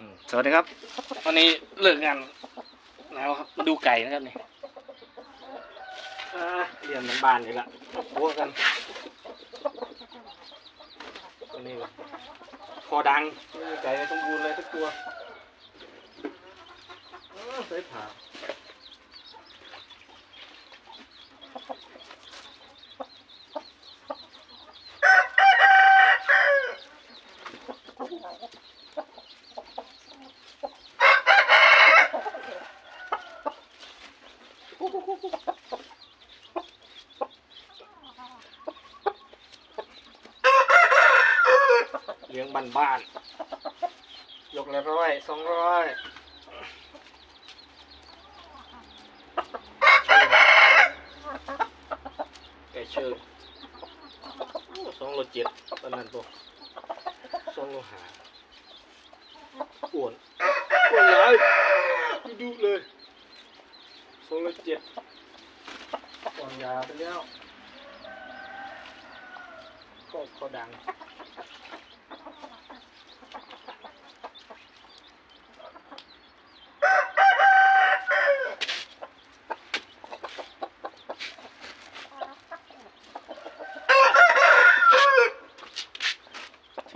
อืมสวัสดีครับ วันนี้เลิกงานแล้วครับมาดูไก่นะครับนี่อ่าเรียนมันบานอีกละพวกกันตัวนี้คอดังมีไก่สมบูรณ์เลยทุกตัวเออใส่ผ่า บ้านบ้านๆยกละร้อยสองร้อยไก่เชิงโอ้สองโลเจ็ดตอนนั้นตัวสองโลหาอ้วนอ้วนหลายดูดเลยสองโลเจ็ดวางยาไปแล้วก็เขาดัง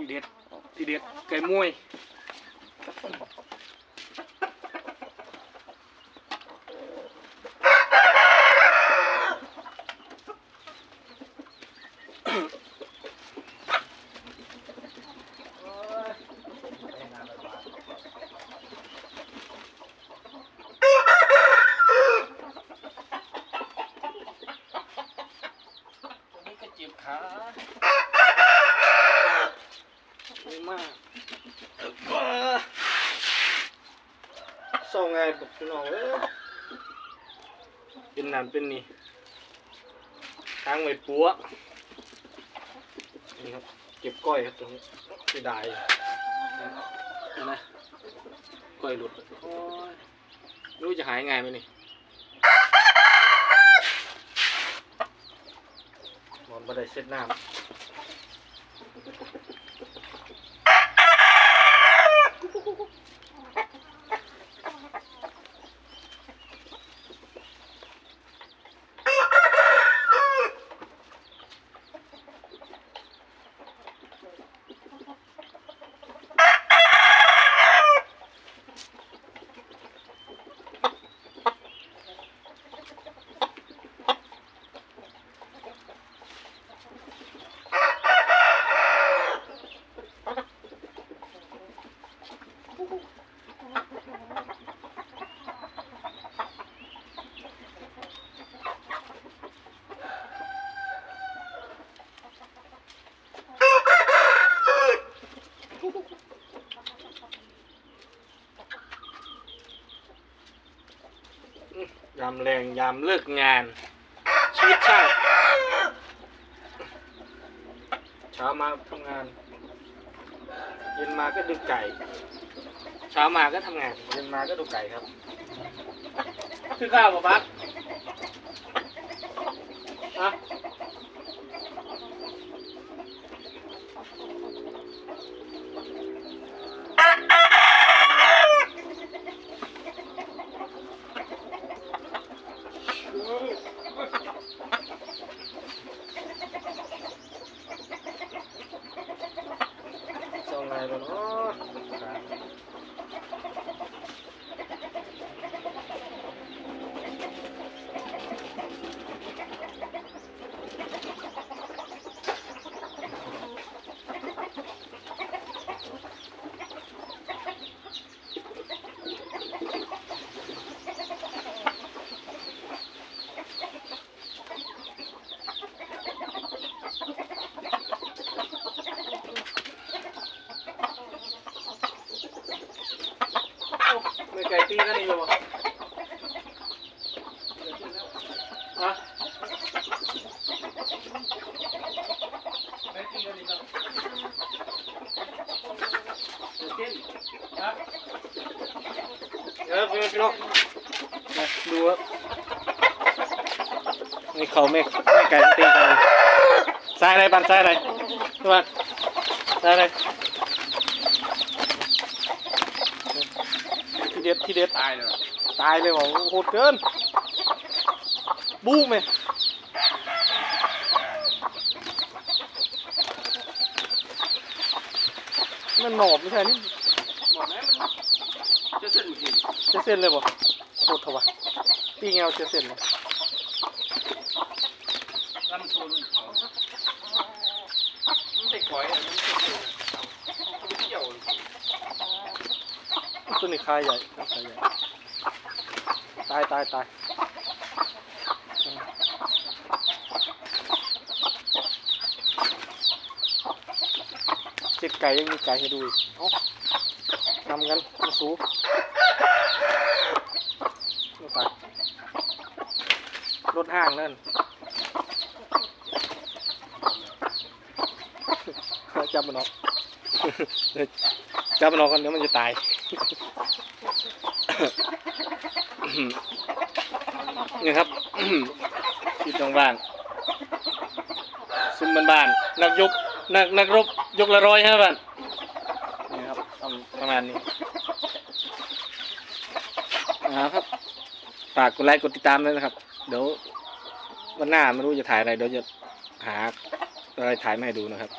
ทีเด็ดทีเด็ดไก่มวย ตรงนี้ก็เจ็บขาดีมาก ส่งไงบอกพี่น้องเอ้ยเป็นนั่นเป็นนี่ทางไว้ปัวนี่ครับเก็บก้อยครับตรงนี้เสียดายเห็นไหมก้อยหลุดโอ้ยไม่รู้จะหายไงไหมนี่นอนบันไดเช็ดน้ำ ยามแรงยามเลิกงานชีวิตช่างเช้ามาทำงาน เย็นมาก็ดูไก่ เช้ามาก็ทำงาน เย็นมาก็ดูไก่ครับ คือข้าวปะปั๊บฮะส่งไงบ้างเนาะไม่ไก่ตีกันอีกแล้วบ่ฮะไม่ตีกันอีกแล้วเออพี่น้องมาดู ครับนี่เขาไม่ไม่ไก่ตีกันเลยซ้ายอะไรบันซ้ายอะไรทุกคนซ้ายอะไรเด็ดที่เด็ดตายเลยตายเลยว่ะโหดเกินบู๊ไหมมันหนอบไม่ใช่นี่หมดแล้วมันจะเส้นหมดทีเจอเส้นเลยบ่โคตรเถอะวะ ปีเงาเจอเส้นเลยลำตัวมันเขามันใส่ก้อยอะมันใส่ก้อยมันเกี่ยวตัวนี้คายใหญ่คายใหญ่ตายตายตายเจ็ดไก่ยังมีไก่ให้ดูอีกเอ้านำกันมาสูเอาตาย รถห้างนั่นจับมันออกจับมันออกกันเดี๋ยวมันจะตายนี่ครับที่ตรงบ้านซุ้มบ้านๆนักยกนักนักรบยกละร้อยฮะบ้านนี่ครับทำประมาณนี้นะครับฝากกดไลค์กดติดตามด้วยนะครับ เดี๋ยววันหน้าไม่รู้จะถ่ายอะไรเดี๋ยวจะหาอะไรถ่ายมาให้ดูนะครับ